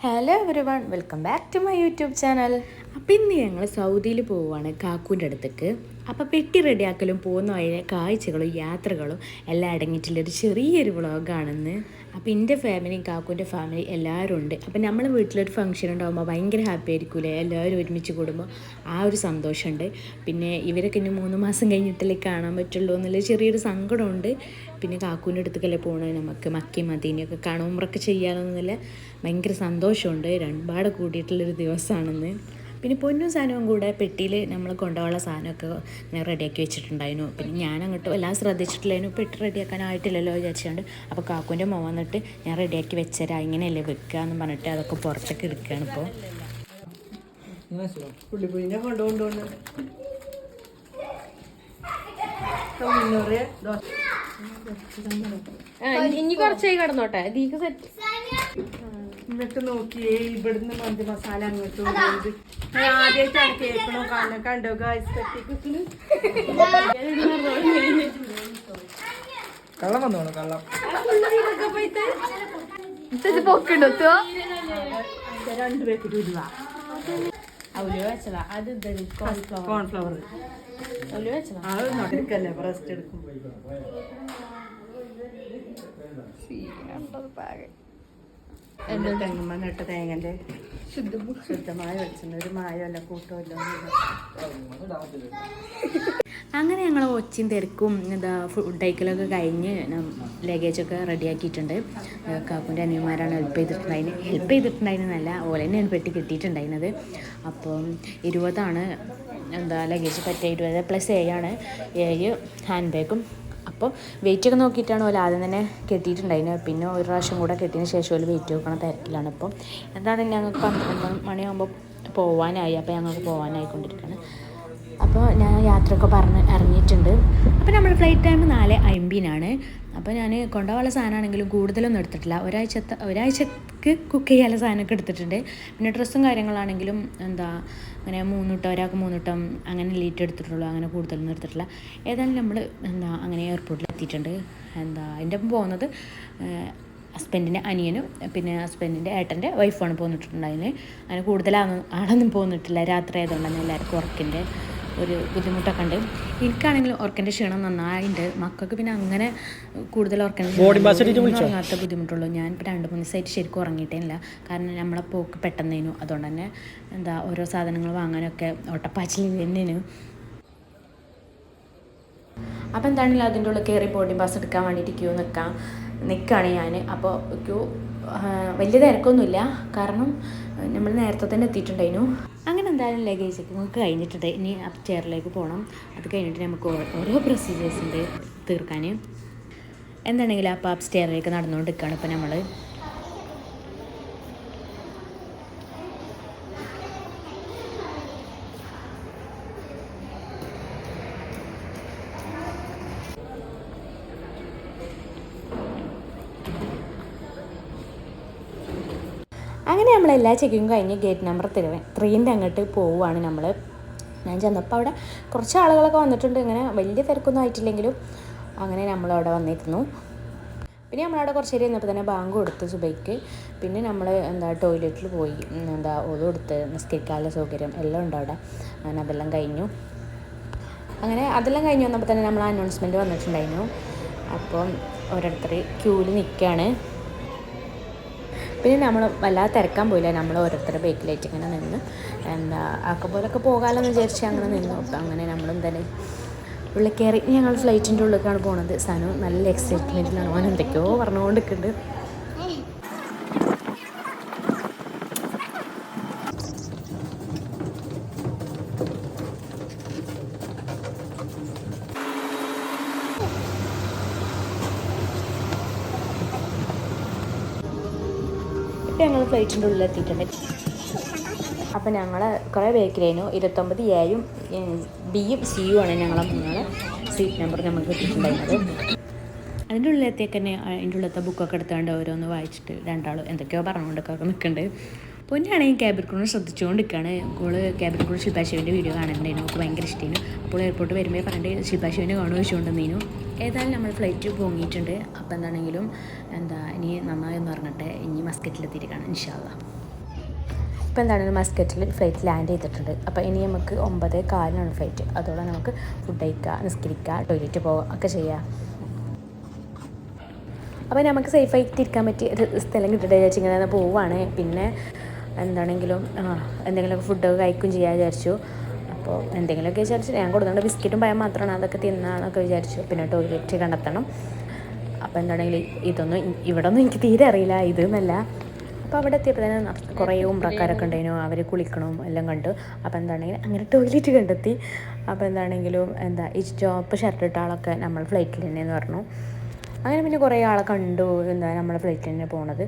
Hello everyone welcome back to my YouTube channel അപ്പം ഇന്ന് ഞങ്ങൾ സൗദിയിൽ പോവുകയാണ് കാക്കൂന്റെ അടുത്തേക്ക്. അപ്പോൾ പെട്ടി റെഡിയാക്കലും പോകുന്ന വഴി കാഴ്ചകളും യാത്രകളും എല്ലാം അടങ്ങിയിട്ടുള്ളൊരു ചെറിയൊരു വ്ളോഗാണെന്ന്. അപ്പോൾ എന്റെ ഫാമിലിയും കാക്കൂന്റെ ഫാമിലി എല്ലാവരും ഉണ്ട്. അപ്പം നമ്മൾ വീട്ടിലൊരു ഫംഗ്ഷൻ ഉണ്ടാകുമ്പോൾ ഭയങ്കര ഹാപ്പി ആയിരിക്കൂലേ? എല്ലാവരും ഒരുമിച്ച് കൂടുമ്പോൾ ആ ഒരു സന്തോഷമുണ്ട്. പിന്നെ ഇവരൊക്കെ ഇനി മൂന്ന് മാസം കഴിഞ്ഞിട്ടല്ലേ കാണാൻ പറ്റുള്ളൂ എന്നുള്ള ചെറിയൊരു സങ്കടമുണ്ട്. പിന്നെ കാക്കൂന്റെ അടുത്തേക്കല്ലേ പോകണേ നമുക്ക് മക്കി മദീനയൊക്കെ കാണുമ്പോഴൊക്കെ ചെയ്യാമെന്നുള്ള ഭയങ്കര സന്തോഷമുണ്ട്. രണ്ടുപാട് കൂടിയിട്ടുള്ളൊരു ദിവസമാണെന്ന്. പിന്നെ പൊന്നും സാധനവും കൂടെ പെട്ടിയിൽ നമ്മൾ കൊണ്ടുപോകാനുള്ള സാധനമൊക്കെ ഇങ്ങനെ റെഡിയാക്കി വെച്ചിട്ടുണ്ടായിരുന്നു. പിന്നെ ഞാൻ അങ്ങോട്ട് എല്ലാം ശ്രദ്ധിച്ചിട്ടില്ലായിരുന്നു പെട്ടി റെഡിയാക്കാനായിട്ടില്ലല്ലോ വിചാരിച്ചുകൊണ്ട് അപ്പോൾ കാക്കൂന്റെ മോ വന്നിട്ട് ഞാൻ റെഡിയാക്കി വെച്ചരാ. ഇങ്ങനെയല്ലേ വെക്കുക എന്ന് പറഞ്ഞിട്ട് അതൊക്കെ പുറത്തേക്ക് എടുക്കുകയാണ് ഇപ്പോൾ പുള്ളിപ്പുഴിനെ കൊണ്ടുകൊണ്ടുകൊണ്ട് ഇനി കുറച്ചായി കിടന്നോട്ടെ. ദീക്ക് സെറ്റ് എന്നിട്ട് നോക്കിയേ ഇവിടുന്ന് മന്തി മസാല അങ്ങോട്ട് കൊണ്ടുപോയത് ഞാൻ ആദ്യമായിട്ടാണ് കേൾക്കണോ കാണാൻ കണ്ടോ ഗായ്സ് തട്ടിക്കുത്തിന് കള്ളം വന്നോളൂ കള്ളം. പൊക്കിണ്ടോ രണ്ട് പേർക്ക് രൂപ അവൽ വെച്ചതാ. അത് കോൺഫ്ലവർ അവൽ വെച്ചതാ. അത് നടക്കല്ലേ ബ്രസ്റ്റ് എടുക്കും. എന്റെ തെങ്ങുമ്പോ നട്ട തേങ്ങന്റെ ശുദ്ധമായ വെളിച്ചെണ്ണ ഒരു മായമല്ല കൂട്ടമല്ല അങ്ങനെ ഞങ്ങൾ ഒച്ചയും തിരക്കും എന്താ ഫുഡ് ഐക്കലൊക്കെ കഴിഞ്ഞ് ലഗേജൊക്കെ റെഡിയാക്കിയിട്ടുണ്ട്. കാക്കുന്റെ അനിയന്മാരാണ് ഹെൽപ്പ് ചെയ്തിട്ടുണ്ടായിന്. ഹെൽപ്പ് ചെയ്തിട്ടുണ്ടായിരുന്നല്ല ഓല തന്നെയാണ് പെട്ടി കിട്ടിയിട്ടുണ്ടായിരുന്നത്. അപ്പം ഇരുപതാണ് എന്താ ലഗേജ് പറ്റിയ ഇരുപത് പ്ലസ് ഏഴാണ്. ഏഴ് ഹാൻഡ് ബാഗും അപ്പോൾ വെയിറ്റ് ഒക്കെ നോക്കിയിട്ടാണ് ഓല ആദ്യം തന്നെ കെട്ടിയിട്ടുണ്ടായിരുന്നത് പിന്നെ ഒരു പ്രാവശ്യം കൂടെ കെട്ടിയതിന് ശേഷം ഓൽ വെയിറ്റ് നോക്കണ തിരക്കിലാണ്. അപ്പം എന്താണ് ഞങ്ങൾക്ക് പന്ത്രണ്ട് മണിയാകുമ്പോൾ പോവാനായി. അപ്പോൾ ഞങ്ങൾക്ക് പോകാനായിക്കൊണ്ടിരിക്കുകയാണ് അപ്പോൾ ഞാൻ യാത്രയൊക്കെ പറഞ്ഞ് ഇറങ്ങിയിട്ടുണ്ട്. അപ്പോൾ നമ്മുടെ ഫ്ലൈറ്റ് ടൈം നാല് അമ്പതിനാണ്. അപ്പോൾ ഞാൻ കൊണ്ടുപോകാനുള്ള സാധനമാണെങ്കിലും കൂടുതലൊന്നും എടുത്തിട്ടില്ല. ഒരാഴ്ചത്തെ ഒരാഴ്ചക്ക് കുക്ക് ചെയ്യാനുള്ള സാധനമൊക്കെ എടുത്തിട്ടുണ്ട്. പിന്നെ ഡ്രസ്സും കാര്യങ്ങളാണെങ്കിലും എന്താ അങ്ങനെ മൂന്നൂട്ടം ഒരാൾക്ക് മൂന്നൂട്ടം അങ്ങനെ ലീറ്റ് എടുത്തിട്ടുള്ളൂ. അങ്ങനെ കൂടുതലൊന്നും എടുത്തിട്ടില്ല. ഏതായാലും നമ്മൾ എന്താ അങ്ങനെ എയർപോർട്ടിൽ എത്തിയിട്ടുണ്ട്. എന്താ എന്റെ ഒപ്പം പോകുന്നത് ഹസ്ബൻഡിന്റെ അനിയനും പിന്നെ ഹസ്ബൻഡിന്റെ ഏട്ടന്റെ വൈഫാണ് പോന്നിട്ടുണ്ടായിരുന്നത് അങ്ങനെ കൂടുതലാണ് ആളൊന്നും പോന്നിട്ടില്ല. രാത്രി ആയതുകൊണ്ടാണ് എല്ലാവർക്കും ഉറക്കിന്റെ. ഒരു ബുദ്ധിമുട്ടൊക്കെ ഉണ്ട്. എനിക്കാണെങ്കിലും ഓർക്കന്റെ ക്ഷീണം നന്നായിട്ടുണ്ട് മക്കൾക്ക് പിന്നെ അങ്ങനെ കൂടുതൽ ഉറങ്ങാത്ത ബുദ്ധിമുട്ടുള്ളൂ. ഞാൻ ഇപ്പോൾ രണ്ട് മൂന്ന് ദിവസമായിട്ട് ശരിക്കും ഉറങ്ങിയിട്ടേ ഇല്ല കാരണം നമ്മളെ പോക്ക് പെട്ടെന്നേനു. അതുകൊണ്ട് തന്നെ എന്താ ഓരോ സാധനങ്ങൾ വാങ്ങാനൊക്കെ ഓട്ടപ്പാച്ചിൽ തന്നെയാണ്. അപ്പോൾ എന്താണെങ്കിലും അതിന്റെ ഉള്ളിൽ കയറി ബോർഡിംഗ് പാസ് എടുക്കാൻ വേണ്ടിയിട്ട് ക്യൂ നിൽക്കാം നിൽക്കുകയാണ് ഞാൻ. അപ്പോൾ ക്യൂ വലിയ തിരക്കൊന്നുമില്ല. കാരണം നമ്മൾ നേരത്തെ തന്നെ എത്തിയിട്ടുണ്ടായിരുന്നു. അങ്ങനെ എന്തായാലും ലഗേജ് ഒക്കെ നമുക്ക് കഴിഞ്ഞിട്ടുണ്ട്. ഇനി അപ് ചെയറിലേക്ക് പോകണം അത് കഴിഞ്ഞിട്ട് നമുക്ക് ഓരോ പ്രൊസീജിയേഴ്സ് ഉണ്ട് തീർക്കാൻ എന്താണെങ്കിലും അപ്പോൾ അപ് സ്റ്റെയറിലേക്ക് നടന്നുകൊണ്ട് നിൽക്കുകയാണ് ഇപ്പോൾ നമ്മൾ അങ്ങനെ നമ്മൾ എല്ലാ ചെക്കിങ്ങും കഴിഞ്ഞ് ഗേറ്റ് നമ്പർ ത്രീ ത്രീന്റെ അങ്ങോട്ട് പോവുകയാണ് നമ്മൾ ഞാൻ ചെന്നപ്പോൾ അവിടെ കുറച്ച് ആളുകളൊക്കെ വന്നിട്ടുണ്ട്. ഇങ്ങനെ വലിയ തിരക്കൊന്നും ആയിട്ടില്ലെങ്കിലും അങ്ങനെ നമ്മളവിടെ വന്നിരുന്നു. പിന്നെ നമ്മളവിടെ കുറച്ച് നേരം ഇരുന്നപ്പോൾ തന്നെ ബാങ്ക് കൊടുത്ത് സുബൈക്ക്. പിന്നെ നമ്മൾ എന്താ ടോയ്ലറ്റിൽ പോയി. എന്താ ഒതു കൊടുത്ത് നിസ്കരിക്കാനുള്ള സൗകര്യം എല്ലാം ഉണ്ട് അവിടെ. അങ്ങനെ അതെല്ലാം കഴിഞ്ഞു. അങ്ങനെ അതെല്ലാം കഴിഞ്ഞ് വന്നപ്പോൾ തന്നെ നമ്മൾ അനൗൺസ്മെന്റ് വന്നിട്ടുണ്ടായിരുന്നു. അപ്പം ഓരോരുത്തർ ക്യൂവിൽ നിൽക്കുകയാണ് പിന്നെ നമ്മൾ വല്ലാതെ തിരക്കാൻ പോയില്ല. നമ്മൾ ഓരോരുത്തരുടെ ബേക്കിലായിട്ട് ഇങ്ങനെ നിന്ന്. എന്താ ആക്കപ്പോലൊക്കെ പോകാമെന്ന് വിചാരിച്ച് അങ്ങനെ നിന്നു. അപ്പം അങ്ങനെ നമ്മളും തന്നെ ഉള്ളിൽ കയറി ഞങ്ങൾ ഫ്ലൈറ്റിന്റെ ഉള്ളിലേക്കാണ് പോണത്. സനു നല്ല എക്സൈറ്റ്മെന്റിലാണ് ഓൻ എന്തൊക്കെയോ പറഞ്ഞുകൊണ്ട് ഇപ്പം ഞങ്ങൾ ഫ്ലൈറ്റിന്റെ ഉള്ളിൽ എത്തിയിട്ടുണ്ട് അപ്പം ഞങ്ങൾ കുറേ ബേക്കിലായിരുന്നു ഇരുപത്തൊമ്പത് എയും ബിയും സിയും ആണ് ഞങ്ങളെ മൂന്നാളെ സീറ്റ് നമ്പർ നമ്മൾ കിട്ടിയിട്ടുണ്ടായിരുന്നത്. അതിന്റെ ഉള്ളിലെത്തിയൊക്കെ തന്നെ അതിന്റെ ഉള്ളിലത്തെ ബുക്കൊക്കെ എടുത്തുകൊണ്ട് ഓരോന്ന് വായിച്ചിട്ട് രണ്ടാളും എന്തൊക്കെയോ പറഞ്ഞുകൊണ്ടൊക്കെ നിൽക്കുന്നുണ്ട് പൊന്നാണെങ്കിൽ ക്യാബിൻ ക്രൂണ് ശ്രദ്ധിച്ചുകൊണ്ടിരിക്കുകയാണ് ഓൾ ക്യാബിൻ ക്രൂ ശില്പാശിവന്റെ വീഡിയോ കാണുന്നുണ്ടായിരുന്നു. നമുക്ക് ഭയങ്കര ഇഷ്ടമായിരുന്നു അപ്പോൾ എയർപോർട്ട് വരുമ്പോൾ പറഞ്ഞിട്ട് ശിൽപാശിവിനെ കാണുക വെച്ചുകൊണ്ടിരുന്നു ഏതായാലും നമ്മൾ ഫ്ലൈറ്റ് പൊങ്ങിയിട്ടുണ്ട്. അപ്പോൾ എന്താണെങ്കിലും എന്താ ഇനി നന്നായി എന്ന് പറഞ്ഞിട്ട് ഇനി മസ്കറ്റിലെത്തിയിട്ട് കാണാം ഇൻഷാല്ല ഇപ്പോൾ എന്താണ് മസ്കറ്റിൽ ഫ്ലൈറ്റ് ലാൻഡ് ചെയ്തിട്ടുണ്ട്. അപ്പോൾ ഇനി നമുക്ക് ഒമ്പത് കാലിനാണ് ഫ്ലൈറ്റ് അതോടെ നമുക്ക് ഫുഡ് കഴിക്കുക നിസ്കരിക്കുക ടോയ്ലറ്റ് പോവുക ഒക്കെ ചെയ്യാം. അപ്പോൾ നമുക്ക് സേഫായിട്ട് ഇരിക്കാൻ പറ്റിയ ഒരു സ്ഥലം കിട്ടിയിട്ട് ചേച്ചി ഇങ്ങനെ പോവുകയാണ് പിന്നെ എന്താണെങ്കിലും എന്തെങ്കിലുമൊക്കെ ഫുഡൊക്കെ കഴിക്കും ചെയ്യാൻ വിചാരിച്ചു. അപ്പോൾ എന്തെങ്കിലുമൊക്കെ വിചാരിച്ചു. ഞാൻ കൊടുക്കേണ്ട ബിസ്ക്കറ്റും പഴം മാത്രമാണ് അതൊക്കെ തിന്നാന്നൊക്കെ വിചാരിച്ചു. പിന്നെ ടോയ്ലറ്റ് കണ്ടെത്തണം. അപ്പോൾ എന്താണെങ്കിലും ഇതൊന്നും ഇവിടെ ഒന്നും എനിക്ക് തീരെ അറിയില്ല. ഇത് എന്നല്ല. അപ്പോൾ അവിടെ എത്തിയപ്പോൾ തന്നെ കുറേ ഉമ്പ്രക്കാരൊക്കെ ഉണ്ടായിരുന്നു. അവർ കുളിക്കണം എല്ലാം കണ്ടു. അപ്പോൾ എന്താണെങ്കിലും അങ്ങനെ ടോയ്ലറ്റ് കണ്ടെത്തി. അപ്പോൾ എന്താണെങ്കിലും എന്താ ഈ ചോപ്പ് ഷർട്ട് ഇട്ട ആളൊക്കെ നമ്മൾ ഫ്ലൈറ്റിൽ തന്നെയെന്ന് പറഞ്ഞു. അങ്ങനെ പിന്നെ കുറേ ആളെ കണ്ടു. എന്താ നമ്മൾ ഫ്ലൈറ്റിൽ തന്നെ പോണത്.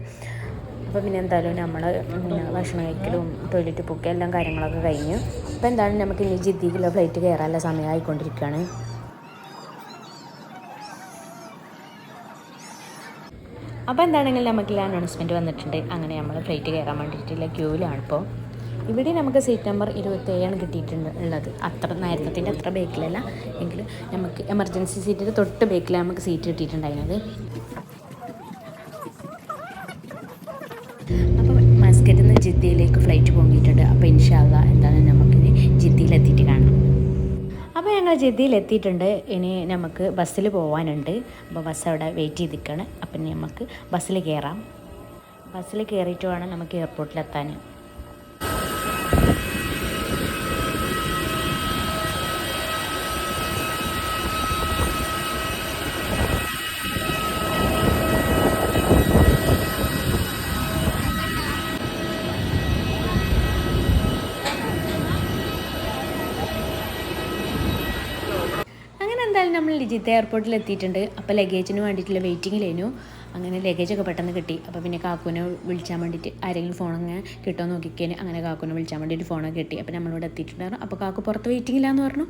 അപ്പോൾ പിന്നെ എന്തായാലും നമ്മൾ പിന്നെ ഭക്ഷണം കഴിക്കലും ടോയ്ലറ്റ് പൊക്കി എല്ലാം കാര്യങ്ങളൊക്കെ കഴിഞ്ഞു. അപ്പോൾ എന്താണ് നമുക്ക് ഇനി ജിദ്ദിക്കുള്ള ഫ്ലൈറ്റ് കയറാനുള്ള സമയമായിക്കൊണ്ടിരിക്കുകയാണ് അപ്പോൾ എന്താണെങ്കിലും നമുക്കില്ല അനൗൺസ്മെന്റ് വന്നിട്ടുണ്ട്. അങ്ങനെ നമ്മൾ ഫ്ലൈറ്റ് കയറാൻ വേണ്ടിയിട്ടുള്ള ക്യൂവിലാണ് ഇപ്പോൾ ഇവിടെ നമുക്ക് സീറ്റ് നമ്പർ ഇരുപത്തേഴാണ് കിട്ടിയിട്ടുണ്ട് ഉള്ളത്. അത്ര നേരത്തെ അത്ര ബേക്കിലല്ല എങ്കിലും നമുക്ക് എമർജൻസി സീറ്റിന്റെ തൊട്ട് ബേക്കിലാണ് നമുക്ക് സീറ്റ് കിട്ടിയിട്ടുണ്ടായിരുന്നത്. ഫ്ലൈറ്റ് പോങ്ങിയിട്ടുണ്ട്. അപ്പോൾ ഇൻഷാല്ല എന്തായാലും നമുക്കിനി ജിദ്ദിയിലെത്തിയിട്ട് കാണാം. അപ്പോൾ ഞങ്ങൾ ജിദ്ദിയിലെത്തിയിട്ടുണ്ട് ഇനി നമുക്ക് ബസ്സിൽ പോകാനുണ്ട് അപ്പോൾ ബസ് അവിടെ വെയിറ്റ് ചെയ്ത് നിൽക്കുകയാണ് അപ്പം നമുക്ക് ബസ്സിൽ കയറാം ബസ്സിൽ കയറിയിട്ട് വേണം നമുക്ക് എയർപോർട്ടിലെത്താൻ അങ്ങനെ എന്തായാലും നമ്മൾ ലിജിത്ത് എയർപോർട്ടിൽ എത്തിയിട്ടുണ്ട്. അപ്പോൾ ലഗേജിന് വേണ്ടിയിട്ടുള്ള വെയിറ്റിങ്ങിലേനു അങ്ങനെ ലഗേജൊക്കെ പെട്ടെന്ന് കിട്ടി. അപ്പോൾ പിന്നെ കാക്കുവിനെ വിളിച്ചാൻ വേണ്ടിയിട്ട് ആരെങ്കിലും ഫോൺ അങ്ങനെ കിട്ടുമോ നോക്കിക്കേന്. അങ്ങനെ കാക്കുവിനെ വിളിച്ചാൽ വേണ്ടിയിട്ട് ഫോണൊക്കെ കിട്ടി. അപ്പോൾ നമ്മളിവിടെ എത്തിയിട്ടുണ്ടായിരുന്നു. അപ്പോൾ കാക്കു പുറത്ത് വെയിറ്റിങ്ങില്ലാന്ന് പറഞ്ഞു.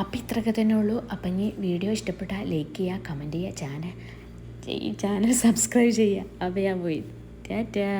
അപ്പോൾ ഇത്രയൊക്കെ തന്നെ ഉള്ളൂ. അപ്പം ഇനി വീഡിയോ ഇഷ്ടപ്പെട്ടാൽ ലൈക്ക് ചെയ്യുക കമന്റ് ചെയ്യുക ചാനൽ ചാനൽ സബ്സ്ക്രൈബ് ചെയ്യുക അപ്പോൾ ഞാൻ പോയി. ടാറ്റാ.